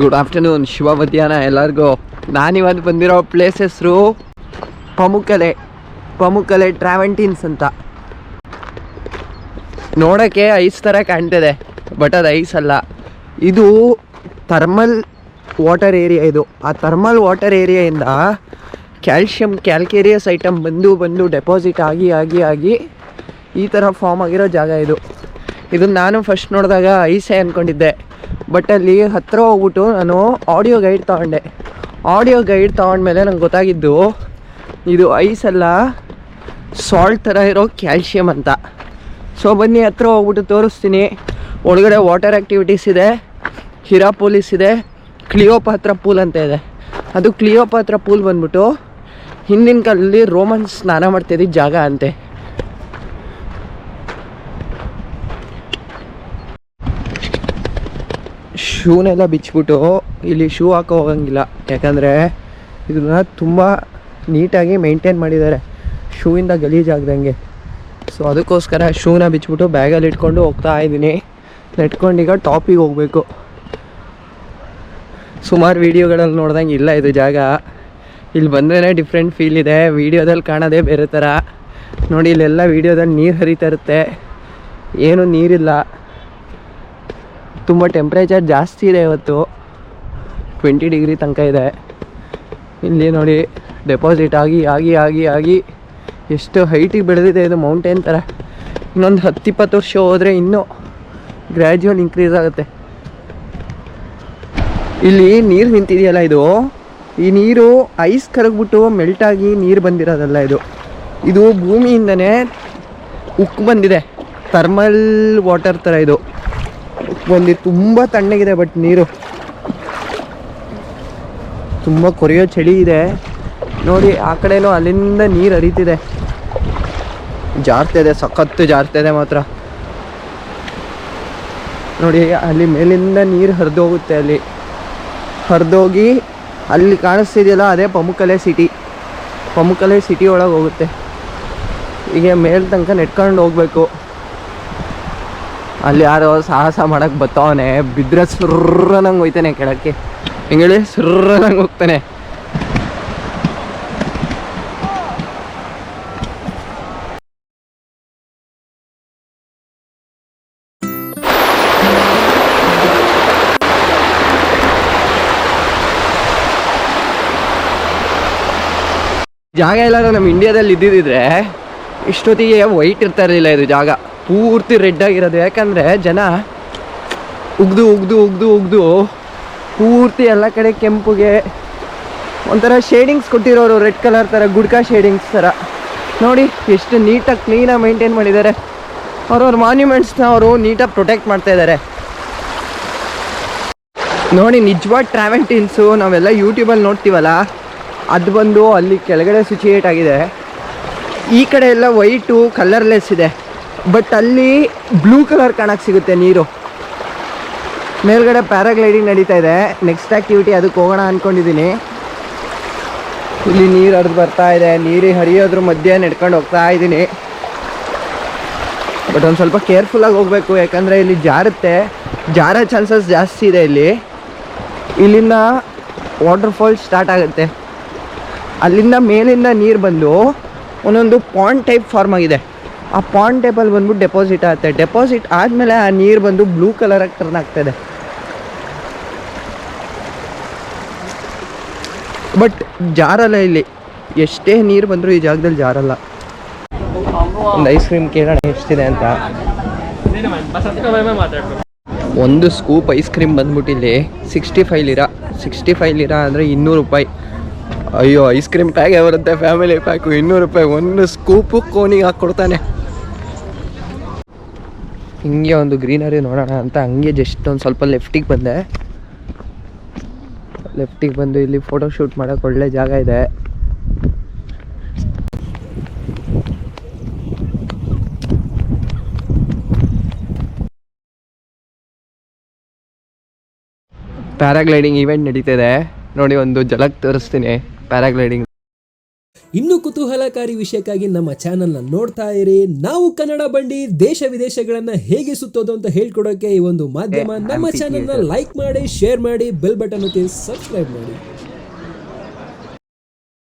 Good afternoon ಶುಭ ಮಧ್ಯಾಹ್ನ ಎಲ್ಲರಿಗೂ. ನಾನಿವತ್ತು ಬಂದಿರೋ ಪ್ಲೇಸ್ ಹೆಸರು ಪಮುಕಲೆ ಪಮುಕಲೆ ಟ್ರಾವೆಂಟೀನ್ಸ್ ಅಂತ. ನೋಡೋಕ್ಕೆ ಐಸ್ ಥರ ಕಾಣ್ತಿದೆ ಬಟ್ ಅದು ಐಸ್ ಅಲ್ಲ. ಇದು ಥರ್ಮಲ್ ವಾಟರ್ ಏರಿಯಾ ಇದು. ಆ ಥರ್ಮಲ್ ವಾಟರ್ ಏರಿಯಾಯಿಂದ ಕ್ಯಾಲ್ಶಿಯಂ ಕ್ಯಾಲ್ಕೇರಿಯಸ್ ಐಟಮ್ ಬಂದು ಬಂದು ಡೆಪಾಸಿಟ್ ಆಗಿ ಆಗಿ ಆಗಿ ಈ ಥರ ಫಾರ್ಮ್ ಆಗಿರೋ ಜಾಗ ಇದು. ಇದು ನಾನು ಫಸ್ಟ್ ನೋಡಿದಾಗ ಐಸೆ ಅಂದ್ಕೊಂಡಿದ್ದೆ ಬಟ್ ಅಲ್ಲಿ ಹತ್ತಿರ ಹೋಗ್ಬಿಟ್ಟು ನಾನು ಆಡಿಯೋ ಗೈಡ್ ತೊಗೊಂಡೆ. ಆಡಿಯೋ ಗೈಡ್ ತೊಗೊಂಡ್ಮೇಲೆ ನಂಗೆ ಗೊತ್ತಾಗಿದ್ದು, ಇದು ಐಸ್ ಅಲ್ಲ ಸಾಲ್ಟ್ ಥರ ಇರೋ ಕ್ಯಾಲ್ಶಿಯಂ ಅಂತ. ಸೊ ಬನ್ನಿ, ಹತ್ರ ಹೋಗ್ಬಿಟ್ಟು ತೋರಿಸ್ತೀನಿ. ಒಳಗಡೆ ವಾಟರ್ ಆ್ಯಕ್ಟಿವಿಟೀಸ್ ಇದೆ ಹಿರಾ ಹಿರಾಪೋಲಿಸ್ ಇದೆ ಕ್ಲಿಯೋಪಾತ್ರ ಪೂಲ್ ಅಂತ ಇದೆ. ಅದು ಕ್ಲಿಯೋಪಾತ್ರ ಪೂಲ್ ಬಂದ್ಬಿಟ್ಟು ಹಿಂದಿನ ಕಾಲದಲ್ಲಿ ರೋಮನ್ ಸ್ನಾನ ಮಾಡ್ತಿದ್ದ ಜಾಗ ಅಂತೆ. ಶೂನೆಲ್ಲ ಬಿಚ್ಚಿಬಿಟ್ಟು ಇಲ್ಲಿ ಶೂ ಹಾಕೋ ಹೋಗಂಗಿಲ್ಲ. ಯಾಕಂದರೆ ಇದನ್ನ ತುಂಬ ನೀಟಾಗಿ ಮೇಂಟೈನ್ ಮಾಡಿದ್ದಾರೆ. ಶೂಯಿಂದ ಗಲೀಜಾಗ್ದಂಗೆ ಸೊ ಅದಕ್ಕೋಸ್ಕರ ಶೂನ ಬಿಚ್ಚಿಬಿಟ್ಟು ಬ್ಯಾಗಲ್ಲಿ ಇಟ್ಕೊಂಡು ಹೋಗ್ತಾ ಇದ್ದೀನಿ. ನೆಟ್ಕೊಂಡೀಗ ಟಾಪಿಗೆ ಹೋಗಬೇಕು. ಸುಮಾರು ವೀಡಿಯೋಗಳಲ್ಲಿ ನೋಡ್ದಂಗೆ ಇಲ್ಲ ಇದು ಜಾಗ. ಇಲ್ಲಿ ಬಂದ್ರೇ ಡಿಫ್ರೆಂಟ್ ಫೀಲ್ ಇದೆ. ವೀಡಿಯೋದಲ್ಲಿ ಕಾಣೋದೇ ಬೇರೆ ಥರ. ನೋಡಿ, ಇಲ್ಲೆಲ್ಲ ವೀಡಿಯೋದಲ್ಲಿ ನೀರು ಹರಿತಾ ಇರುತ್ತೆ. ಏನೂ ನೀರಿಲ್ಲ. ತುಂಬ ಟೆಂಪ್ರೇಚರ್ ಜಾಸ್ತಿ ಇದೆ ಇವತ್ತು. ಟ್ವೆಂಟಿ ಡಿಗ್ರಿ ತನಕ ಇದೆ. ಇಲ್ಲಿ ನೋಡಿ ಡೆಪಾಸಿಟ್ ಆಗಿ ಆಗಿ ಆಗಿ ಆಗಿ ಎಷ್ಟು ಹೈಟಿಗೆ ಬೆಳೆದಿದೆ ಇದು ಮೌಂಟೇನ್ ಥರ ಇನ್ನೊಂದು ಹತ್ತು ಇಪ್ಪತ್ತು ವರ್ಷ ಹೋದರೆ ಇನ್ನೂ ಗ್ರ್ಯಾಜುವಲ್ ಇನ್ಕ್ರೀಸ್ ಆಗುತ್ತೆ. ಇಲ್ಲಿ ನೀರು ನಿಂತಿದೆಯಲ್ಲ ಇದು? ಈ ನೀರು ಐಸ್ ಕರಗ್ಬಿಟ್ಟು ಮೆಲ್ಟಾಗಿ ನೀರು ಬಂದಿರೋದಲ್ಲ ಇದು. ಇದು ಭೂಮಿಯಿಂದನೇ ಉಕ್ಕು ಬಂದಿದೆ. ಥರ್ಮಲ್ ವಾಟರ್ ಥರ ಇದು. ಬಂದು ತುಂಬ ತಣ್ಣಗಿದೆ ಬಟ್ ನೀರು. ತುಂಬ ಕೊರೆಯೋ ಚಳಿ ಇದೆ. ನೋಡಿ, ಆ ಕಡೆನೂ ಅಲ್ಲಿಂದ ನೀರು ಹರಿತಿದೆ. ಜಾರ್ತಿದೆ ಸಖತ್ತು ಜಾರ್ತಿದೆ ಮಾತ್ರ. ನೋಡಿ, ಅಲ್ಲಿ ಮೇಲಿಂದ ನೀರು ಹರಿದೋಗುತ್ತೆ ಅಲ್ಲಿ. ಹರಿದೋಗಿ ಅಲ್ಲಿ ಕಾಣಿಸ್ತಿದೆಯಲ್ಲ, ಅದೇ ಪಮುಕಲೆ ಸಿಟಿ ಪಮುಕಲೆ ಸಿಟಿ ಒಳಗೆ ಹೋಗುತ್ತೆ. ಹೀಗೆ ಮೇಲ್ ತನಕ ನೆಟ್ಕೊಂಡು ಹೋಗ್ಬೇಕು. ಅಲ್ಲಿ ಯಾರೋ ಸಾಹಸ ಮಾಡಕ್ಕೆ ಬತ್ತವನೆ ಬಿದ್ದರೆ ಸುರ್ರನಂಗೆ ಹೋಯ್ತಾನೆ ಕೆಳಕ್ಕೆ. ಹಿಂಗೇಳಿ ಸುರ್ರನಂಗೆ ಹೋಗ್ತಾನೆ. ಜಾಗ ಎಲ್ಲಾರು ನಮ್ಮ ಇಂಡಿಯಾದಲ್ಲಿ ಇದ್ದಿದ್ರೆ ಇಷ್ಟೊತ್ತಿಗೆ ವೈಟ್ ಇರ್ತಾ ಇರಲಿಲ್ಲ ಇದು ಜಾಗ. ಪೂರ್ತಿ ರೆಡ್ ಆಗಿರೋದು. ಯಾಕಂದರೆ ಜನ ಉಗ್ದು ಉಗ್ದು ಉಗ್ದು ಉಗ್ದು ಪೂರ್ತಿ ಎಲ್ಲ ಕಡೆ ಕೆಂಪುಗೆ ಒಂಥರ ಶೇಡಿಂಗ್ಸ್ ಕೊಟ್ಟಿರೋರು ರೆಡ್ ಕಲರ್ ಥರ ಗುಡ್ಕಾ ಶೇಡಿಂಗ್ಸ್ ಥರ ನೋಡಿ, ಎಷ್ಟು ನೀಟಾಗಿ ಕ್ಲೀನಾಗಿ ಮೇಂಟೈನ್ ಮಾಡಿದ್ದಾರೆ. ಅವ್ರವ್ರ ಮಾನ್ಯುಮೆಂಟ್ಸ್ನ ಅವರು ನೀಟಾಗಿ ಪ್ರೊಟೆಕ್ಟ್ ಮಾಡ್ತಾ ಇದ್ದಾರೆ. ನೋಡಿ ನಿಜವಾದ ಟ್ರಾವೆಂಟೀನ್ಸು ನಾವೆಲ್ಲ ಯೂಟ್ಯೂಬಲ್ಲಿ ನೋಡ್ತೀವಲ್ಲ, ಅದು ಬಂದು ಅಲ್ಲಿ ಕೆಳಗಡೆ ಸಿಚುಯೇಟ್ ಆಗಿದೆ. ಈ ಕಡೆ ಎಲ್ಲ ವೈಟು ಕಲರ್ಲೆಸ್ ಇದೆ. ಬಟ್ ಅಲ್ಲಿ ಬ್ಲೂ ಕಲರ್ ಕಾಣಕ್ಕೆ ಸಿಗುತ್ತೆ ನೀರು. ಮೇಲ್ಗಡೆ ಪ್ಯಾರಾಗ್ಲೈಡಿಂಗ್ ನಡೀತಾ ಇದೆ. ನೆಕ್ಸ್ಟ್ ಆ್ಯಕ್ಟಿವಿಟಿ ಅದಕ್ಕೆ ಹೋಗೋಣ ಅಂದ್ಕೊಂಡಿದ್ದೀನಿ ಇಲ್ಲಿ ನೀರು ಹರಿದು ಬರ್ತಾ ಇದೆ. ನೀರು ಹರಿಯೋದ್ರ ಮಧ್ಯೆ ನಡ್ಕೊಂಡು ಹೋಗ್ತಾ ಇದ್ದೀನಿ ಬಟ್ ಒಂದು ಸ್ವಲ್ಪ ಕೇರ್ಫುಲ್ಲಾಗಿ ಹೋಗಬೇಕು. ಯಾಕಂದರೆ ಇಲ್ಲಿ ಜಾರುತ್ತೆ. ಜಾರೋ ಚಾನ್ಸಸ್ ಜಾಸ್ತಿ ಇದೆ ಇಲ್ಲಿ. ಇಲ್ಲಿಂದ ವಾಟರ್ಫಾಲ್ ಸ್ಟಾರ್ಟ್ ಆಗುತ್ತೆ. ಅಲ್ಲಿಂದ ಮೇಲಿಂದ ನೀರು ಬಂದು ಒಂದೊಂದು ಪಾಂಡ್ ಟೈಪ್ ಫಾರ್ಮ್ ಆಗಿದೆ. ಆ ಪಾಂಡ್ ಟೇಬಲ್ ಬಂದ್ಬಿಟ್ಟು ಡೆಪಾಸಿಟ್ ಆಗುತ್ತೆ. ಡೆಪಾಸಿಟ್ ಆದಮೇಲೆ ಆ ನೀರು ಬಂದು ಬ್ಲೂ ಕಲರಾಗಿ ಟರ್ನ್ ಆಗ್ತಾಯಿದೆ ಬಟ್ ಜಾರಲ್ಲ ಇಲ್ಲಿ. ಎಷ್ಟೇ ನೀರು ಬಂದರೂ ಈ ಜಾಗದಲ್ಲಿ ಜಾರಲ್ಲ. ಒಂದು ಐಸ್ ಕ್ರೀಮ್ ಕೇಳೋಣ ಎಷ್ಟಿದೆ ಅಂತ. ಒಂದು ಸ್ಕೂಪ್ ಐಸ್ ಕ್ರೀಮ್ ಬಂದ್ಬಿಟ್ಟು ಇಲ್ಲಿ sixty five lira sixty five lira ಅಂದರೆ ಇನ್ನೂರು ರೂಪಾಯಿ. ಅಯ್ಯೋ ಐಸ್ ಕ್ರೀಮ್ ಪ್ಯಾಕ್ ಬರುತ್ತೆ ಫ್ಯಾಮಿಲಿ ಪ್ಯಾಕು ಇನ್ನೂರು ರೂಪಾಯಿ. ಒಂದು ಸ್ಕೂಪು ಕೋನಿಗೆ ಹಾಕ್ಕೊಡ್ತಾನೆ. ಹಿಂಗೆ ಒಂದು ಗ್ರೀನರಿ ನೋಡೋಣ ಅಂತ ಹಂಗೆ ಜಸ್ಟ್ ಒಂದು ಸ್ವಲ್ಪ ಲೆಫ್ಟಿಗೆ ಬಂದೆ. ಲೆಫ್ಟಿಗೆ ಬಂದು ಇಲ್ಲಿ ಫೋಟೋ ಶೂಟ್ ಮಾಡೋಕೆ ಒಳ್ಳೆ ಜಾಗ ಇದೆ. ಪ್ಯಾರಾಗ್ಲೈಡಿಂಗ್ ಇವೆಂಟ್ ನಡೀತಿದೆ. ನೋಡಿ ಒಂದು ಜಲಕ್ ತೋರಿಸ್ತೀನಿ. ಪ್ಯಾರಾಗ್ಲೈಡಿಂಗ್ ಇನ್ನು ಕುತೂಹಲಕಾರಿ ವಿಷಯಕ್ಕಾಗಿ ನಮ್ಮ ಚಾನೆಲ್ನ ನೋಡ್ತಾ ಇರಿ. ನಾವು ಕನ್ನಡ ಬಂಡಿ ದೇಶ ವಿದೇಶಗಳನ್ನ ಹೇಗೆ ಸುತ್ತೋದು ಅಂತ ಹೇಳ್ಕೊಡೋಕೆ ಈ ಒಂದು ಮಾಧ್ಯಮ ನಮ್ಮ ಚಾನೆಲ್ನ ಲೈಕ್ ಮಾಡಿ ಶೇರ್ ಮಾಡಿ ಬೆಲ್ ಬಟನ್ ಒತ್ತಿ ಸಬ್ಸ್ಕ್ರೈಬ್ ಮಾಡಿ.